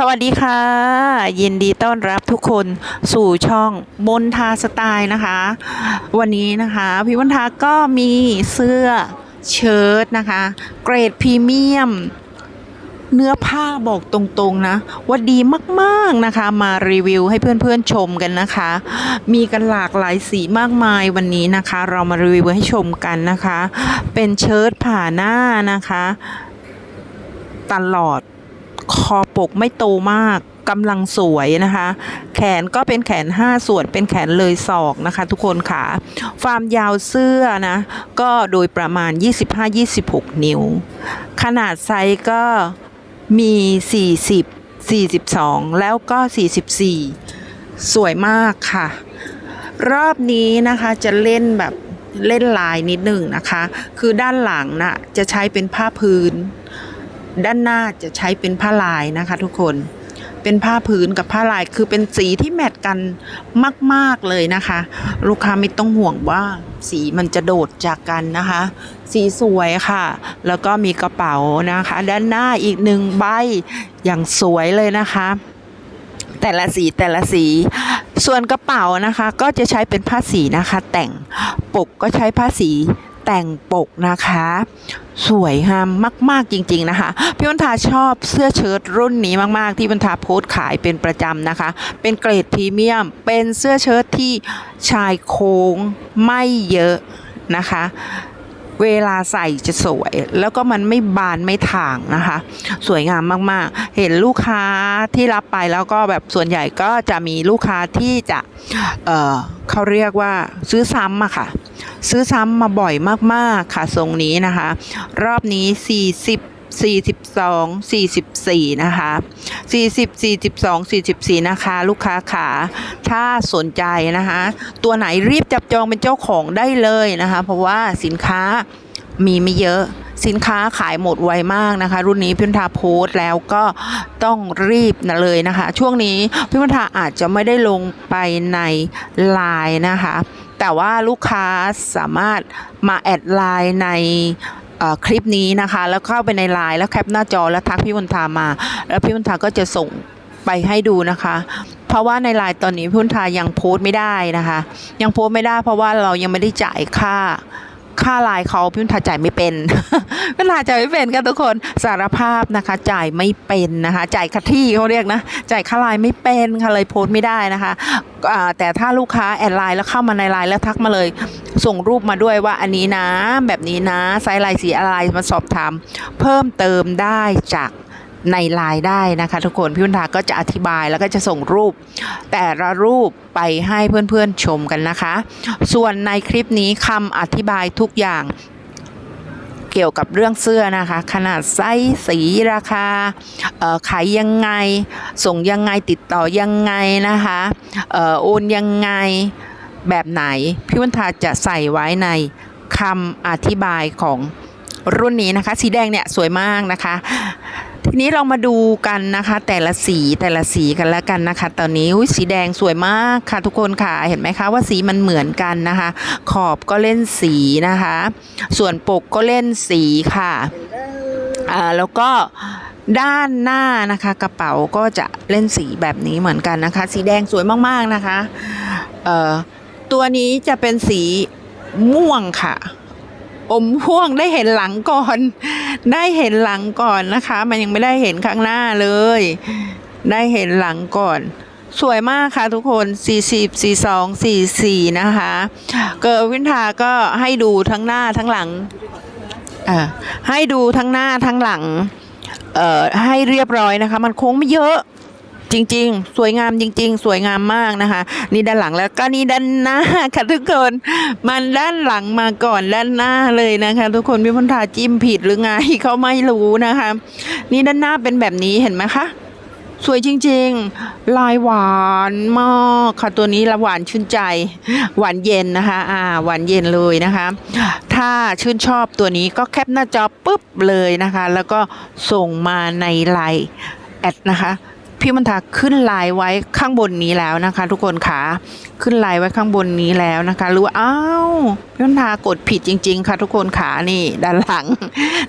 สวัสดีค่ะ ยินดีต้อนรับทุกคนสู่ช่องมนทาสไตล์นะคะ วันนี้นะคะพี่มนทาก็มีเสื้อเชิ้ตนะคะ เกรดพรีเมียม เนื้อผ้าบอกตรงๆนะ ว่าดีมากๆนะคะ มารีวิวให้เพื่อนๆชมกันนะคะ มีกันหลากหลายสีมากมายวันนี้นะคะ เรามารีวิวให้ชมกันนะคะ เป็นเชิ้ตผ่าหน้านะคะ ตลอด คอปกไม่โตมากกำลังสวยนะคะ แขนก็เป็นแขน 5 ส่วนเป็นแขนเลยศอกนะคะ ทุกคนค่ะความยาวเสื้อนะ ก็โดยประมาณ 25-26 นิ้ว ขนาดไซส์ก็มี 40 42 แล้วก็ 44 สวยมากค่ะ รอบนี้นะคะจะเล่นแบบเล่นลายนิดหนึ่งนะคะ คือด้านหลังน่ะจะใช้เป็นผ้าพื้น ด้านหน้าจะใช้เป็นผ้าลายนะคะ ทุกคน เป็นผ้าพื้นกับผ้าลายคือเป็นสีที่แมทกันมาก ๆ เลยนะคะ ลูกค้าไม่ต้องห่วงว่าสีมันจะโดดจากกันนะคะ สีสวยค่ะ แล้วก็มีกระเป๋านะคะ ด้านหน้าอีกหนึ่งใบอย่างสวยเลยนะคะ แต่ละสีแต่ละสีส่วนกระเป๋านะคะก็จะใช้เป็นผ้าสีนะคะ แต่งปกก็ใช้ผ้าสี แต่งปกนะคะ สวยงามมาก ๆ จริง ๆ นะคะ พี่วันทาชอบเสื้อเชิ้ตรุ่นนี้มากๆ ที่วันทาโพสต์ขายเป็นประจำนะคะ เป็นเกรดพรีเมียม เป็นเสื้อเชิ้ตที่ชายโค้งไม่เยอะนะคะเวลาใส่จะสวย แล้วก็มันไม่บานไม่ถ่างนะคะ สวยงามมากๆ เห็นลูกค้าที่รับไปแล้วก็แบบส่วนใหญ่ก็จะมีลูกค้าที่จะเออเขาเรียกว่าซื้อซ้ำอะค่ะ ซื้อซ้ำมาบ่อยมากๆค่ะทรงนี้นะคะ รอบนี้ 40 42 44 นะคะ 40 42 44 นะคะ ลูกค้าขาถ้าสนใจนะคะ ตัวไหนรีบจับจองเป็นเจ้าของได้เลยนะคะ เพราะว่าสินค้ามีไม่เยอะสินค้าขายหมดไวมากนะคะ รุ่นนี้พิมทาโพสต์แล้วก็ต้องรีบนะเลยนะคะ ช่วงนี้พิมทาอาจจะไม่ได้ลงไปในไลน์นะคะ แต่ว่าลูกค้าสามารถมาแอดไลน์ในคลิปนี้นะคะ แล้วเข้าไปในไลน์แล้วแคปหน้าจอแล้วทักพี่มนทามา แล้วพี่มนทาก็จะส่งไปให้ดูนะคะ เพราะว่าในไลน์ตอนนี้พี่มนทายังโพสต์ไม่ได้นะคะ ยังโพสต์ไม่ได้เพราะว่าเรายังไม่ได้จ่ายค่า ค่าไลน์เขาพี่มนทาจ่ายไม่เป็นพี่มนทาจ่ายไม่เป็นกันทุกคนสารภาพนะคะ จ่ายไม่เป็นนะคะ จ่ายค่าที่เขาเรียกนะ จ่ายค่าไลน์ไม่เป็นค่ะเลยโพสต์ไม่ได้นะคะแต่ถ้าลูกค้าแอดไลน์แล้วเข้ามาในไลน์แล้วทักมาเลย ส่งรูปมาด้วยว่าอันนี้นะ แบบนี้นะไซส์ลายสีอะไรมาสอบถาม เพิ่มเติมได้จาก ในไลน์ได้นะคะทุกคนพี่วันทาก็จะอธิบายแล้วก็จะส่งรูป แต่ละรูปไปให้เพื่อนๆชมกันนะคะ ส่วนในคลิปนี้คำอธิบายทุกอย่างเกี่ยวกับเรื่องเสื้อนะคะ ขนาดไซส์สีราคาขายยังไง ส่งยังไงติดต่อยังไงนะคะเอ่อโอนยังไงแบบไหน พี่วันทาจะใส่ไว้ในคำอธิบายของรุ่นนี้นะคะ สีแดงเนี่ยสวยมากนะคะ ทีนี้เรามาดูกันนะคะ แต่ละสีแต่ละสีกันแล้วกันนะคะ ตอนนี้สีแดงสวยมากค่ะทุกคนค่ะเห็นไหมคะว่าสีมันเหมือนกันนะคะ ขอบก็เล่นสีนะคะ ส่วนปกก็เล่นสีค่ะอ่าแล้วก็ด้านหน้านะคะกระเป๋าก็จะเล่นสีแบบนี้เหมือนกันนะคะ สีแดงสวยมากๆนะคะเอ่อตัวนี้จะเป็นสีม่วงค่ะ อมม่วงได้เห็นหลังก่อน ได้เห็นหลังก่อนนะคะ มันยังไม่ได้เห็นข้างหน้าเลย ได้เห็นหลังก่อนสวยมากค่ะทุกคน 40 42 44 นะคะ เกิร์ลวินทาก็ให้ดูทั้งหน้าทั้งหลังอ่าให้ดูทั้งหน้าทั้งหลังเอ่อให้เรียบร้อยนะคะ มันโค้งไม่เยอะ จริง ๆ สวยงามจริง ๆ สวยงามมากนะคะ นี่ด้านหลังแล้วก็นี่ด้านหน้าค่ะทุกคนมันด้านหลังมาก่อนด้านหน้าเลยนะคะ ทุกคนพี่พนทาจิ้มผิดหรือไงเขาไม่รู้นะคะ นี่ด้านหน้าเป็นแบบนี้เห็นไหมคะสวยจริงๆ ลายหวานมากค่ะตัวนี้ละหวานชื่นใจ หวานเย็นนะคะอ่าหวานเย็นเลยนะคะ ถ้าชื่นชอบตัวนี้ก็แคปหน้าจอปุ๊บเลยนะคะ แล้วก็ส่งมาในไลน์แอดนะคะ พี่มันทาขึ้นไลน์ไว้ข้างบนนี้แล้วนะคะ ทุกคนค่ะขึ้นไลน์ไว้ข้างบนนี้แล้วนะคะหรือว่าอ้าวพี่มันทากดผิดจริง ๆ ค่ะ ทุกคนค่ะนี่ ด้านหลัง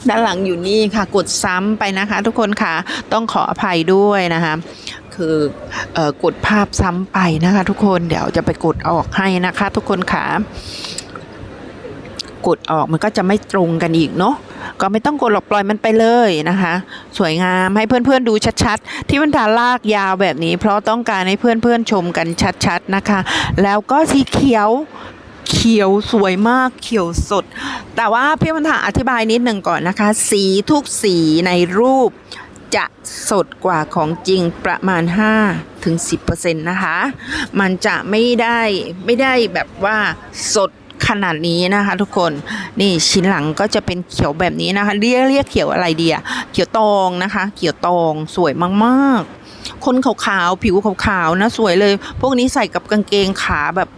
ด้านหลังอยู่นี่ค่ะ กดซ้ำไปนะคะ ทุกคนค่ะต้องขออภัยด้วยนะคะคือเออกดภาพซ้ำไปนะคะ ทุกคนเดี๋ยวจะไปกดออกให้นะคะ ทุกคนค่ะกดออกมันก็จะไม่ตรงกันอีกเนาะ ก็ไม่ต้องกดหรอกปล่อยมันไปเลยนะคะ สวยงามให้เพื่อนๆดูชัดๆ ที่มันทาลากยาวแบบนี้ เพราะต้องการให้เพื่อนๆชมกันชัดๆนะคะ แล้วก็สีเขียวเขียวสวยมากเขียวสด แต่ว่าพี่มันทาอธิบายนิดหนึ่งก่อนนะคะ สีทุกสีในรูปจะสดกว่าของจริงประมาณ5ถึง10%นะคะ มันจะไม่ได้ไม่ได้แบบว่าสด ขนาดนี้นะคะทุกคนนี่ชิ้นหลังก็จะเป็นเขียวแบบนี้นะคะเรียกเรียกเขียวอะไรเดียเขียวตองนะคะ เขียวตองสวยมากๆ คนขาวๆผิวขาวๆนะสวยเลย พวกนี้ใส่กับกางเกงขาแบบ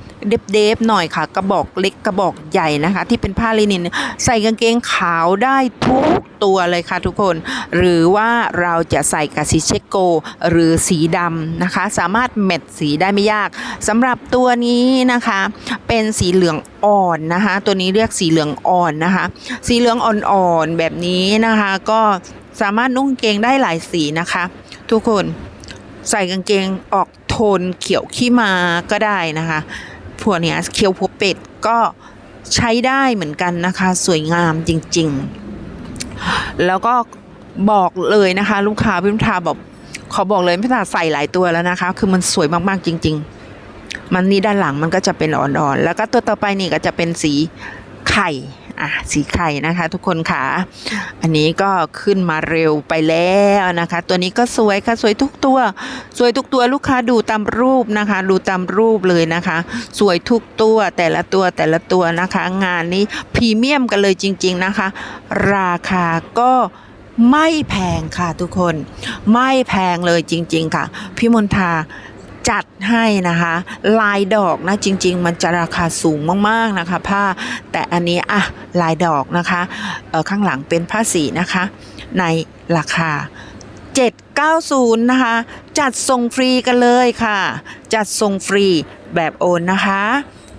เดฟๆหน่อยค่ะ กระบอกเล็กกระบอกใหญ่นะคะ ที่เป็นผ้าลินิน ใส่กางเกงขาวได้ทุกตัวเลยค่ะทุกคน หรือว่าเราจะใส่กับสีเชโก หรือสีดำนะคะ สามารถแมทสีได้ไม่ยากสำหรับตัวนี้นะคะ เป็นสีเหลืองอ่อนนะคะ ตัวนี้เรียกสีเหลืองอ่อนนะคะ สีเหลืองอ่อนๆแบบนี้นะคะ ก็สามารถนุ่งเกงได้หลายสีนะคะ ทุกคนใส่กางเกงออกโทนเขียวขี้มาก็ได้นะคะ พวเนี้ยเขียวผัวเป็ดก็ใช้ได้เหมือนกันนะคะ สวยงามจริง ๆ แล้วก็บอกเลยนะคะ ลูกค้าพิมทาบอกขอบอกเลยพิมทาใส่หลายตัวแล้วนะคะ คือมันสวยมากๆจริง ๆ มันนี่ด้านหลังมันก็จะเป็นอ่อนๆ แล้วก็ตัวต่อไปนี่ก็จะเป็นสีไข่ อะสีไข่นะคะทุกคนค่ะ อันนี้ก็ขึ้นมาเร็วไปแล้วนะคะ ตัวนี้ก็สวยค่ะสวยทุกตัว สวยทุกตัวลูกค้าดูตามรูปนะคะ ดูตามรูปเลยนะคะ สวยทุกตัวแต่ละตัวแต่ละตัวนะคะ งานนี้พรีเมียมกันเลยจริง ๆนะคะ ราคาก็ไม่แพงค่ะทุกคน ไม่แพงเลยจริง ๆ ค่ะ พี่มนทา จัดให้นะคะ ลายดอกนะจริง ๆ มันจะราคาสูงมากๆนะคะ ผ้าแต่อันนี้อะลายดอกนะคะข้างหลังเป็นผ้าสีนะคะ ในราคา 790 นะคะ จัดส่งฟรีกันเลยค่ะ จัดส่งฟรีแบบโอนนะคะ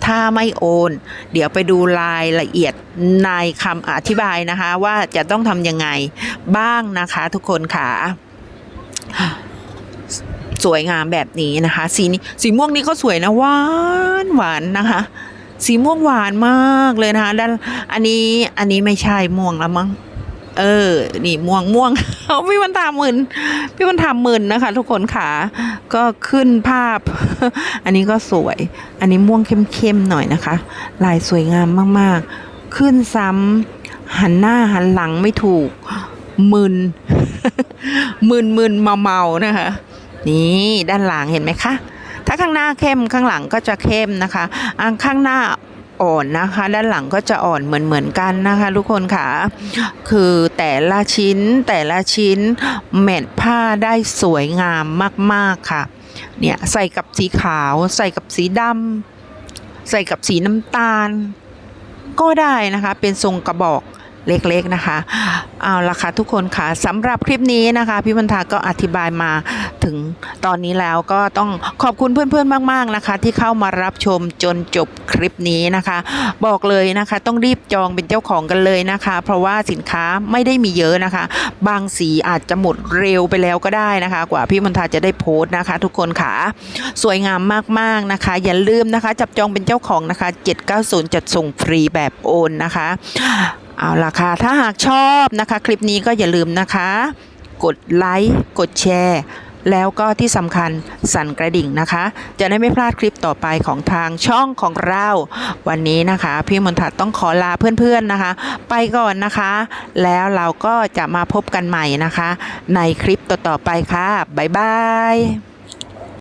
ถ้าไม่โอน เดี๋ยวไปดูรายละเอียดในคำอธิบายนะคะ ว่าจะต้องทำยังไงบ้างนะคะทุกคนค่ะ สวยงามแบบนี้นะคะ สีนี้สีม่วงนี้ก็สวยนะหวานหวานนะคะ สีม่วงหวานมากเลยนะคะด้านอันนี้อันนี้ไม่ใช่ม่วงแล้วมั้งเออ นี่ม่วงม่วงพี่มันทำหมื่นพี่มันทำหมื่นนะคะ ทุกคนค่ะ ก็ขึ้นภาพ อันนี้ก็สวย อันนี้ม่วงเข้มๆหน่อยนะคะ ลายสวยงามมากๆ ขึ้นซ้ำหันหน้าหันหลังไม่ถูกมึนมึนมึนเมาเมาๆนะคะ นี่ด้านหลังเห็นไหมคะ ถ้าข้างหน้าเข้มข้างหลังก็จะเข้มนะคะอันข้างหน้าอ่อนนะคะ ด้านหลังก็จะอ่อนเหมือนเหมือนๆกันนะคะทุกคนค่ะ คือแต่ละชิ้นแต่ละชิ้นแมทผ้าได้สวยงามมากๆค่ะ เนี่ยใส่กับสีขาว ใส่กับสีดำใส่กับสีน้ำตาล ก็ได้นะคะ เป็นทรงกระบอกเล็กๆนะคะ เอาละค่ะทุกคนค่ะสำหรับคลิปนี้นะคะ พี่บรรทาก็อธิบายมา ถึงตอนนี้แล้วก็ต้องขอบคุณเพื่อนๆมาก ๆนะคะ ที่เข้ามารับชมจนจบคลิปนี้นะคะ บอกเลยนะคะ ต้องรีบจองเป็นเจ้าของกันเลยนะคะ เพราะว่าสินค้าไม่ได้มีเยอะนะคะ บางสีอาจจะหมดเร็วไปแล้วก็ได้นะคะ กว่าพี่มณฑาจะได้โพสต์นะคะ ทุกคนค่ะ สวยงามมากๆนะคะ อย่าลืมนะคะ จับจองเป็นเจ้าของนะคะ 790 จัดส่งฟรีแบบโอนนะคะ เอาล่ะค่ะ ถ้าหากชอบนะคะ คลิปนี้ก็อย่าลืมนะคะ กดไลค์ กดแชร์ แล้วก็ที่สำคัญสั่นกระดิ่งนะคะ จะได้ไม่พลาดคลิปต่อไปของทางช่องของเรา วันนี้นะคะ พี่มนทัดต้องขอลาเพื่อนๆนะคะ ไปก่อนนะคะ แล้วเราก็จะมาพบกันใหม่นะคะ ในคลิปต่อๆไปค่ะ บ๊ายบาย